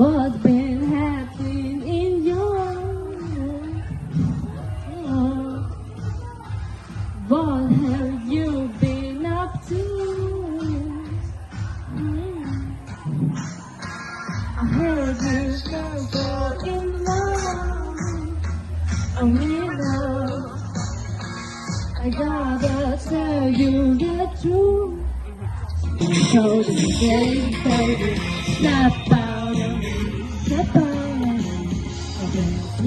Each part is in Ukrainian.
was been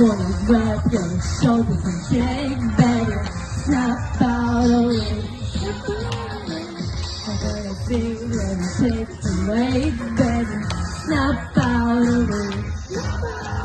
gonna wrap your shoulders and shake better. Snap out of it. I'm gonna sing and shake some weight better. Snap out of it.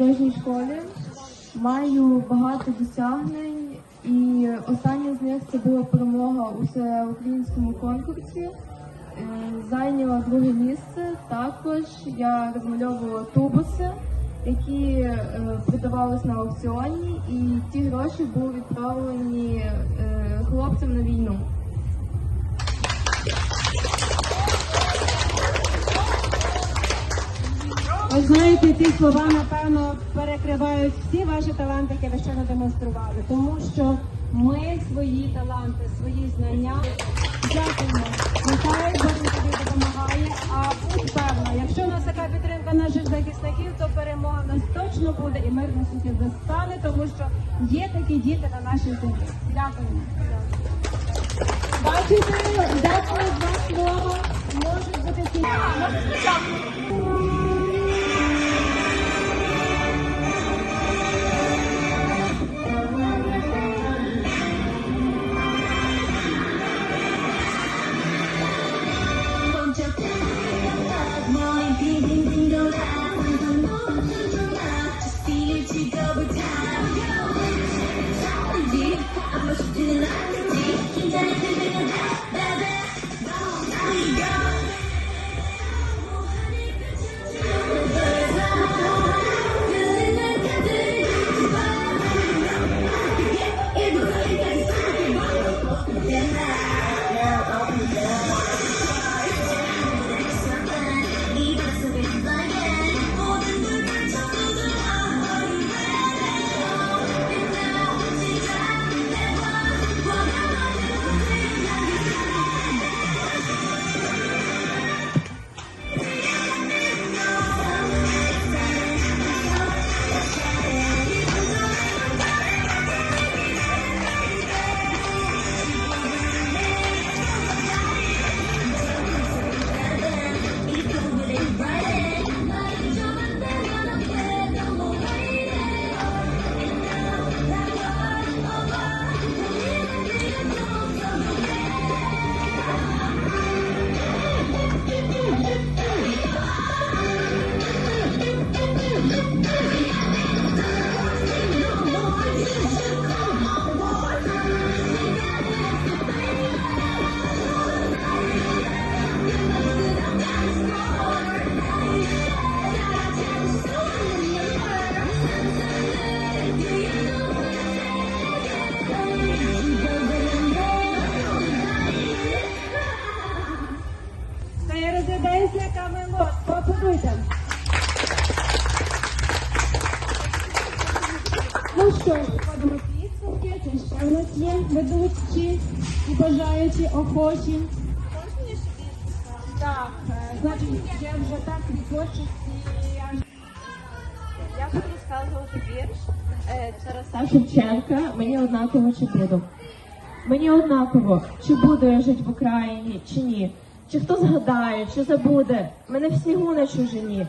Художній школі, маю багато досягнень, і останнє з них це була перемога у всеукраїнському конкурсі. Е, Зайняла друге місце. Також я розмальовувала тубуси, які е, продавались на аукціоні, і ті гроші були відправлені е, хлопцям на війну. Ви знаєте, ці слова, напевно, перекривають всі ваші таланти, які ви щойно демонстрували. Тому що ми свої таланти, свої знання дякуємо. Нехай Бог тобі допомагає. А будь певна, якщо у нас така підтримка наших захисників, то перемога в нас точно буде і мир на світі застане, тому що є такі діти на нашій землі. Дякуємо. Бачите, деколи два слова можуть бути ці. Dubby Dubby охочі. Так, е, значить, я вже так від творчості аж Я буду розказувати вірш е, Тараса Шевченка, мені однаково чи піду. Мені однаково, чи буду я жити в Україні, чи ні. Чи хто згадає, чи забуде, мене в снігу на чужині.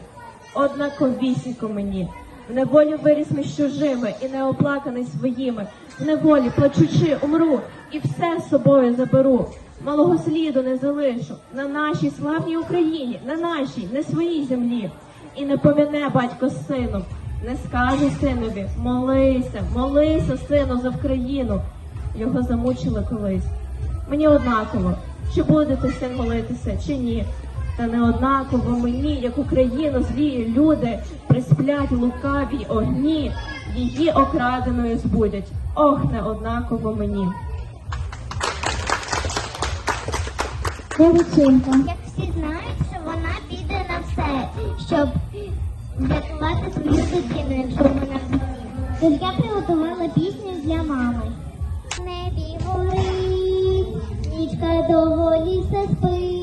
Однаковісінько мені. В неволі виріс між чужими і не оплаканий своїми. В неволі, плачучи, умру, і все з собою заберу. Малого сліду не залишу на нашій славній Україні, на нашій, не своїй землі. І не поміне батько з сином, не скаже синові, молися, молися, сину, за Вкраїну. Його замучили колись. Мені однаково, чи будете син молитися, чи ні. Та не однаково мені, як Україну, злі люди присплять лукавій огні, її окраденою збудять. Ох, не однаково мені. Величенко. Як всі знають, що вона піде на все, щоб врятувати свою дитину, якщо вона. Тож я приготувала пісню для мами. В небі нічка доволі все спить,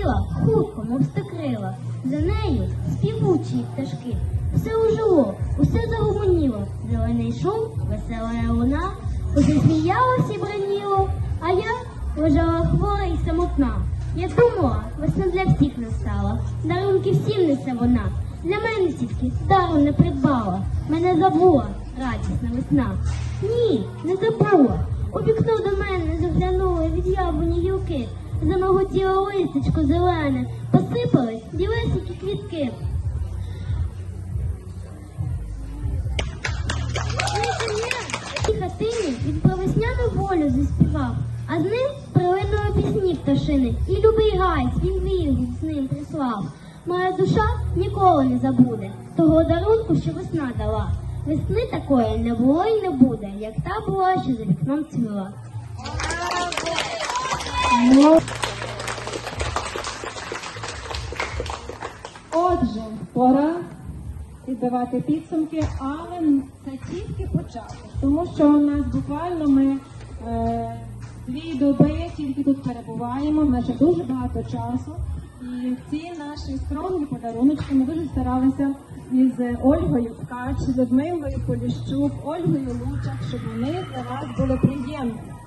летіла хутко, мов стокрила. За нею співучі пташки. Все ожило, усе загомоніло. Зелений шум, весела луна, усе сміялось і броніло, а я лежала хвора і самотна. Я думала, весна для всіх настала, дарунки всім несе вона. Для мене тільки дару не придбала, мене забула радісна весна. Ні, не забула. У вікно до мене заглянули від яблуні гілки, за мого тіла листечко зелене, посипались білесенькі квітки. Він про весняну волю заспівав, а з ним прилинули пісні пташини, і любий гай свій вірус з ним прислав. Моя душа ніколи не забуде того дарунку, що весна дала. Весни такої не було і не буде, як та була, що за вікном цвіла. Отже, пора підбивати підсумки, але це тільки початок, тому що у нас буквально ми е, дві доби тільки тут перебуваємо, в нас ще дуже багато часу. І ці наші скромні подаруночки ми дуже старалися із Ольгою Ткач, Людмилою Поліщук, Ольгою Лучак, щоб вони для вас були приємними.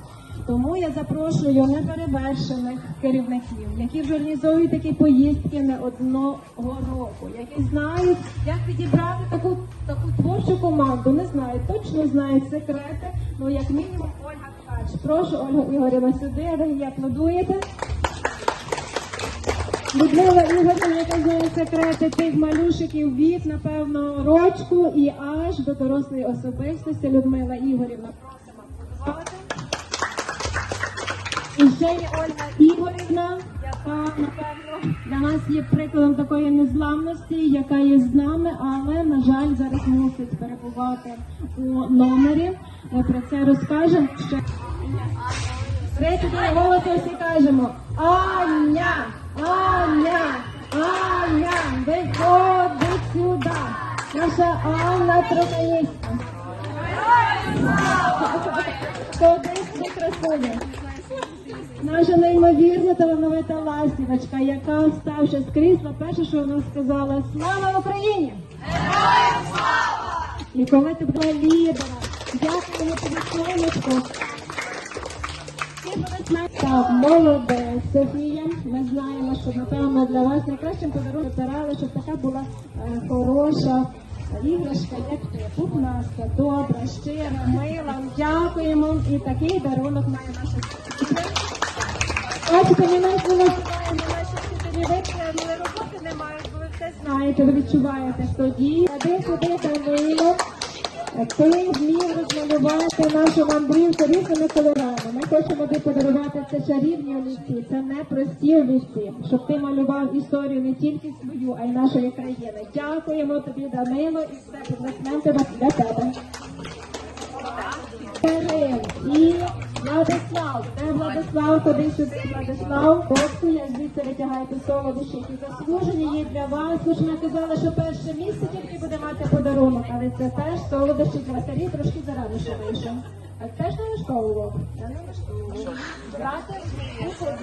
Тому я запрошую неперевершених керівників, які вже організовують такі поїздки не одного року, які знають, як підібрати таку таку творчу команду. Не знають, точно знають секрети. Ну як мінімум Ольга Ткач. Прошу Ольга Ігорівна сюди, ви її аплодуєте. Людмила Ігорівна, яка знає секрети тих малюшиків від, напевно, рочку і аж до дорослої особистості. Людмила Ігорівна, просимо аплодувати. І ще є Ольга Ігорівна, яка напевно для нас є прикладом такої незламності, яка є з нами, але на жаль зараз мусить перебувати у номері. Ми про це розкажемо ще. Третій голосу всі кажемо Аня, Аня, Аня, виходи сюди. Наша Анна Трофеївська. Ходить до красуня. Наша неймовірна талановита ластівочка, яка вставши з крісла, перше, що вона сказала, слава Україні! Героям І коли ти була лідера, дякуємо тобі сонечко. Так, молодець, Софія. Ми знаємо, що напевно для вас найкращим подарунком вибирали, щоб така була е, хороша іграшка, як ти, пухнаста, добра, щира, мила. Дякуємо. І такий дарунок має наша Софія. Бачите, ми не називаємо наші вчителі витримали, роботи немає, бо ви все знаєте, ви відчуваєте тоді. Один сюди Данило. Ти зміг розмалювати нашу мандрівку різними кольорами. Ми хочемо тобі подарувати це чарівні олівці, це не прості олівці, щоб ти малював історію не тільки свою, а й нашої країни. Дякуємо тобі, Данило, і все підлеснемо для тебе. Кирил і Владислав. Де Владислав? Ходи сюди, Владислав. Боску, я звідси витягайте солодощі, які заслужені є для вас. Тож ми казали, що перше місце тільки буде мати подарунок, але це теж солодощі для Сергій трошки зарано ще вийшов. А теж не Я налаштовував. Брати, слухай,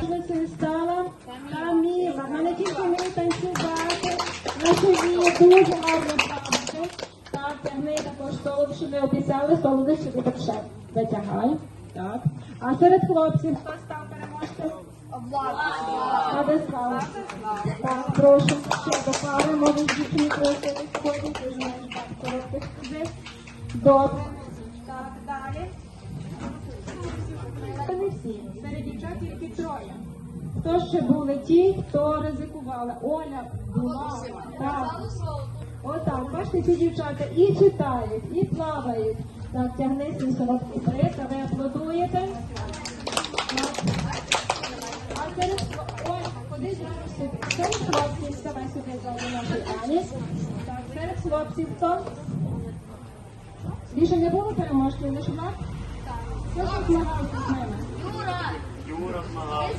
добре. Це стала Каміла. Вона тільки вміє танцювати. На собі дуже гарно танці. Так, тягни також столик, що ми обіцяли, столик вище ти так ще. Затягай. Так. А серед хлопців хто став переможцем? Влад. Владислав. Так, прошу. Ще до пари, дітей з дітьми просто відходять. Добре. так далі. Це не всі. Серед дівчат тільки троє. Хто ще були ті, хто ризикували? Оля була. Так. Отак, бачите, ці дівчата і читають, і плавають. Так, тягни свій солодкий приз, а ви аплодуєте. А зараз Оля, ходи зараз сюди. Цьому хлопці, ставай сюди за нашій Алі. Серед хлопців хто? Більше не було переможців, не шла? Хто ж змагався з ними? Юра змагався.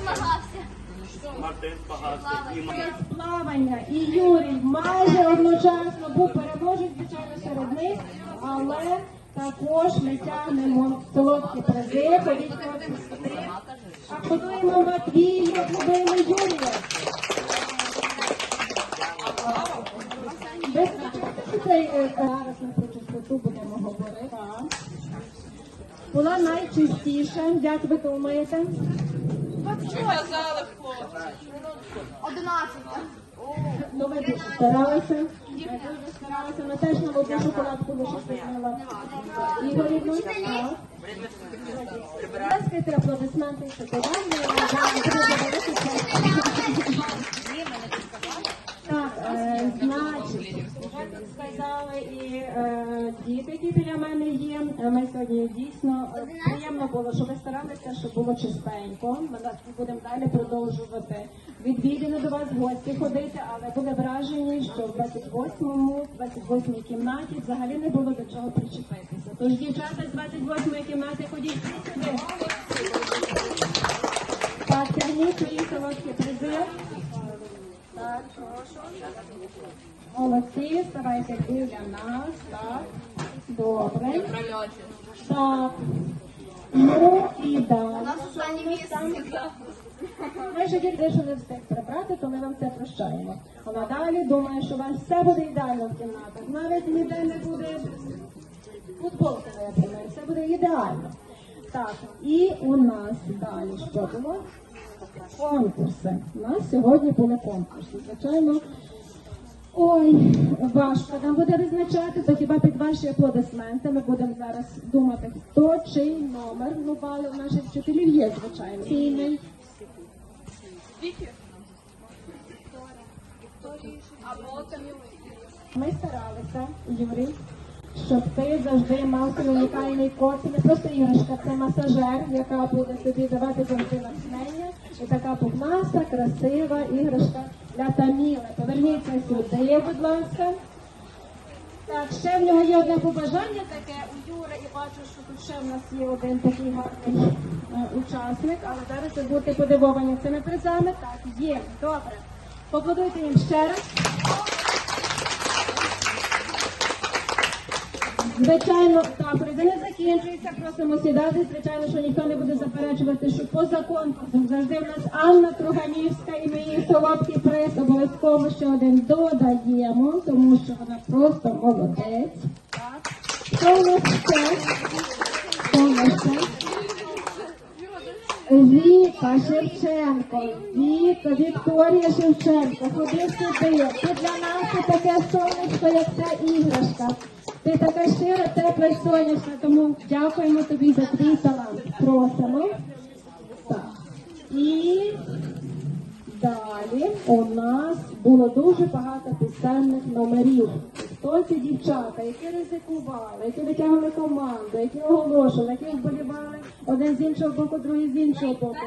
Мартин змагався. І Ма- з плавання і Юрій майже одночасно був переможець, звичайно, серед них, але також ми тягнемо солодкі призи, ходіть хлопці сюди. А ходуємо Матвію, любимо Юрія. Ви знаєте, що цей, е, зараз ми про чистоту будемо говорити. Була найчистіша, як ви думаєте? Ну, ми дуже старалися. Ми дуже теж на одну шоколадку ласка, ці аплодисменти шоколадні. Так, е, значить, сказали і е, діти, які біля мене є. е, Ми сьогодні дійсно приємно було, що ви старалися, щоб було чистенько. Ми будемо далі продовжувати відвідини до вас гості ходити, але були вражені, що в 28-му, 28-й кімнаті взагалі не було до чого причепитися. Тож дівчата з 28-ї кімнати ходіть всі сюди. Так, тягніть свої солодкі. Так, прошу. Молодці, ставайте біля нас, так. Добре. Так. Ну і далі. Там- Ми ж тільки що не встиг прибрати, то ми вам це прощаємо. А надалі думаю, що у вас все буде ідеально в кімнатах. Навіть ніде не буде футболки випрямої, все буде ідеально. Так, і у нас далі що було? Конкурси. У нас сьогодні були конкурси. Звичайно, ой, важко нам буде визначати, то хіба під ваші аплодисменти ми будемо зараз думати, хто чий номер ну, бали у наших вчителів є, звичайно. Цінний. Ми старалися, Юрій, щоб ти завжди мав свій унікальний код. Це не просто іграшка, це масажер, яка буде тобі давати завжди натхнення. І така пухнаста, красива іграшка для Таміли. Поверніться сюди, будь ласка. Так, ще в нього є одне побажання таке у Юри, і бачу, що тут ще в нас є один такий гарний е, учасник, але зараз ви будете подивовані цими призами. Так, є, добре. Поплодуйте їм ще раз. Звичайно, так, приза не закінчується, просимо сідати. Звичайно, що ніхто не буде заперечувати, що поза конкурсом завжди в нас Анна Труганівська і ми їй солодкий приз обов'язково ще один додаємо, тому що вона просто молодець. Хто у нас ще? Віка Шевченко, Віка, Вікторія Шевченко, ходи сюди. Ти для нас таке сонечко, як ця іграшка. Ти така щира, тепла й сонячна, тому дякуємо тобі за твій талант. Просимо. Так. І далі у нас було дуже багато пісенних номерів. Хто ці дівчата, які ризикували, які витягли команду, які оголошували, які вболівали один з іншого боку, другий з іншого боку.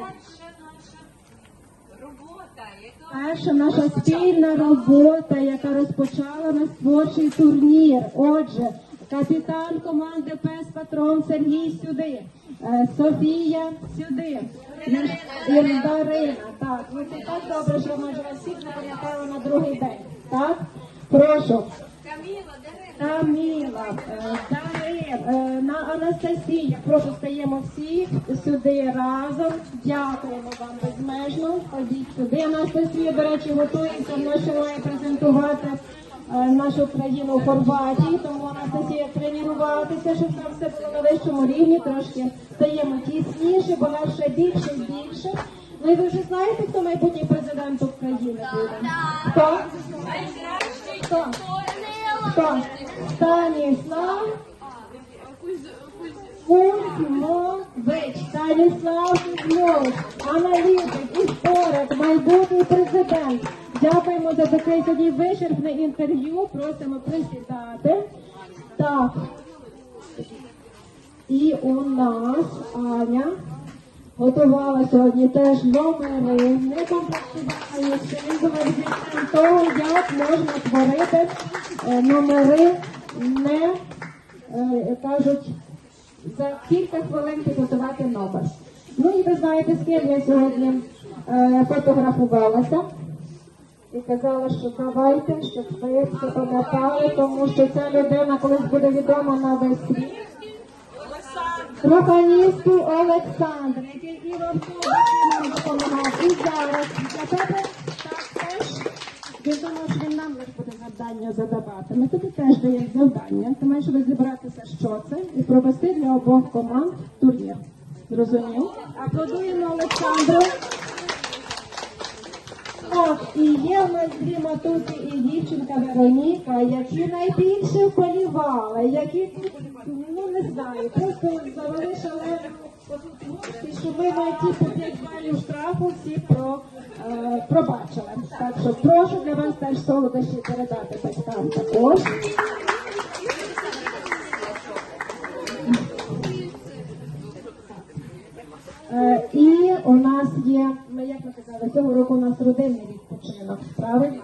Перша наша спільна робота, яка розпочала наш творчий турнір. Отже, капітан команди Пес Патрон Сергій сюди, Е, Софія сюди, Дарина. Так, ви це так добре, що майже всіх пам'ятали на другий день. Так, прошу. Каміла, е, Дарин, е, на Анастасія. Прошу стаємо всі сюди разом. Дякуємо вам безмежно. Ходіть сюди. Анастасія, до речі, готується. Вона має презентувати е, нашу країну у Хорватії. Тому Анастасія тренуватися, щоб там все було на вищому рівні. Трошки стаємо тісніше, бо нас ще більше і більше. Ну і ви вже знаєте, хто майбутній президент України буде? Хто? Хто? Хто? Станіслав Кузьмович. Станіслав Кузьмович. Аналітик, історик, майбутній президент. Дякуємо за таке сьогодні вичерпне інтерв'ю. Просимо присідати. Так. І у нас Аня готувала сьогодні теж номери, не комплектувала ще того, як можна творити е, номери не е, кажуть за кілька хвилин підготувати номер. Ну і ви знаєте, з ким я сьогодні е, фотографувалася і казала, що давайте, щоб ви це пам'ятали, тому що ця людина колись буде відома на весь світ. Троханівський Олександр, який і в нам допомагав, і зараз. Для тебе так теж. Я думаю, що він нам лише буде завдання задавати. Ми тобі теж даємо завдання. Ти маєш розібратися, що це, і провести для обох команд турнір. Зрозумів? Аплодуємо Олександру. Так, і є в нас дві матуси і дівчинка Вероніка, які найбільше вполівали, які, не знаю, просто завели шалену що ми на ті по 5 балів штрафу всі про, е, пробачили. Так що прошу для вас теж солодощі передати батькам також. Е, І у нас є, ми як ми казали, цього року у нас родинний відпочинок, правильно?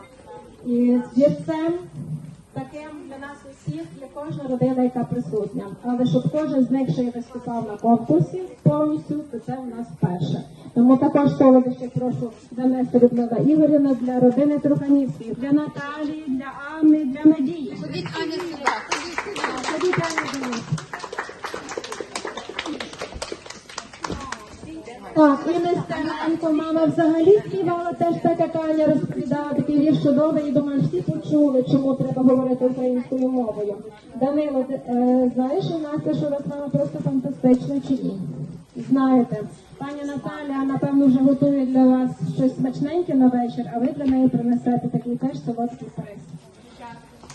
І з вірцем таким для нас усіх є кожна родина, яка присутня. Але щоб кожен з них ще й виступав на конкурсі повністю, то це у нас перше. Тому також солодощі прошу занести Людмила Ігорівна для родини Труханівських, для Наталії, для Анни, для Надії. Ходіть, Аня, сюди. Ходіть, Аня, до Так, і Нестеренко, мама взагалі співала теж так, як Аня розповідала, такий вірш чудовий, і думаю, всі почули, чому треба говорити українською мовою. Данило, ти, е, знаєш, у нас те, що Руслана просто фантастична чи ні? Знаєте, пані Наталя, напевно, вже готує для вас щось смачненьке на вечір, а ви для неї принесете такий теж солодкий приз.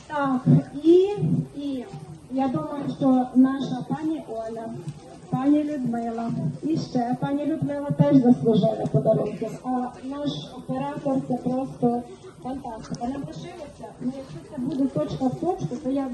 Так, і, і я думаю, що наша пані Оля, пані Людмила і ще пані Людмила теж заслужили подарунки. А наш оператор це просто фантастика. Не лишилося, ну якщо це буде точка в точку, то я